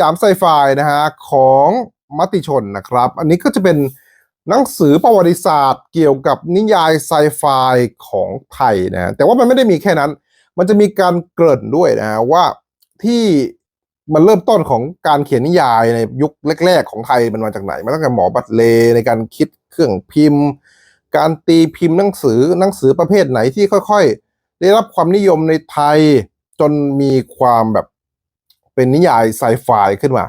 ยามไซไฟนะฮะของมติชนนะครับ อันนี้ก็จะเป็นหนังสือประวัติศาสตร์เกี่ยวกับนิยายไซไฟของไทยนะแต่ว่ามันไม่ได้มีแค่นั้น มันจะมีการเกริ่นด้วยนะฮะว่าที่มันเริ่มต้นของการเขียนนิยายในยุคแรก ๆ ของไทยมันมาจากไหนมาตั้งแต่หมอบัตเลในการคิดเครื่องพิมพ์ การตีพิมพ์หนังสือหนังสือประเภทไหนที่ค่อย ๆ ได้รับความนิยมในไทยจนมีความแบบ เป็นนิยายไซไฟขึ้นมา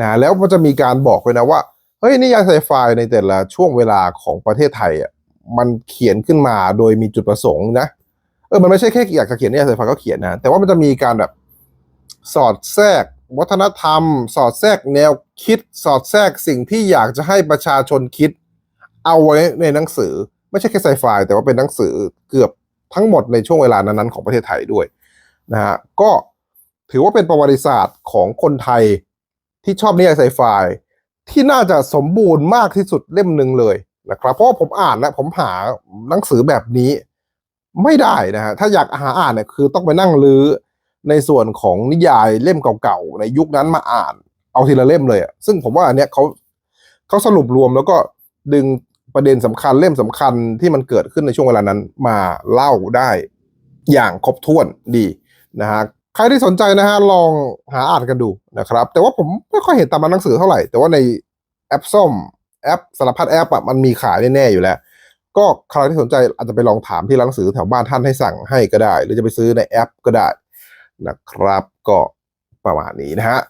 นะแล้วมันจะมีการบอกเลยนะว่าเฮ้ยนิยายไซไฟในแต่ละช่วงเวลาของประเทศไทยอะมันเขียนขึ้นมาโดยมีจุดประสงค์นะเออมันไม่ใช่แค่อยากจะเขียนนิยายไซไฟก็เขียนนะแต่ว่ามันจะมีการแบบสอดแทรกวัฒนธรรม สอดแทรกแนวคิด สอดแทรกสิ่งที่อยากจะให้ประชาชนคิด เอาไว้ในหนังสือ ไม่ใช่แค่ไซไฟแต่ว่าเป็นหนังสือเกือบทั้งหมดในช่วงเวลานั้นๆของประเทศไทยด้วยนะฮะก็ ถือว่าเป็นประวัติศาสตร์ของคนไทยที่ชอบนิยายไซไฟที่น่าจะสมบูรณ์มากที่สุดเล่มหนึ่งเลยนะครับเพราะผมอ่านแล้วผมหาหนังสือแบบนี้ไม่ได้นะฮะถ้าอยากหาอ่านเนี่ยคือต้องไปนั่งลื้อในส่วนของนิยายเล่มเก่าๆในยุคนั้นมาอ่าน เอาทีละเล่มเลยอะซึ่งผมว่าอันเนี้ยเขาเขาสรุปรวมแล้วก็ดึงประเด็นสำคัญเล่มสำคัญที่มันเกิดขึ้นในช่วงเวลานั้นมาเล่าได้อย่างครบถ้วนดีนะฮะ ใครที่สนใจนะฮะลองหาอ่านกันดูนะครับ แต่ว่าผมไม่ค่อยเห็นตามร้านหนังสือเท่าไหร่ แต่ว่าในแอปส้มแอปสารพัดแอปอะมันมีขายแน่ๆอยู่แล้ว ก็ใครที่สนใจอาจจะไปลองถามที่ร้านหนังสือแถวบ้านท่านให้สั่งให้ก็ได้ หรือจะไปซื้อในแอปก็ได้นะครับ ก็ประมาณนี้นะฮะ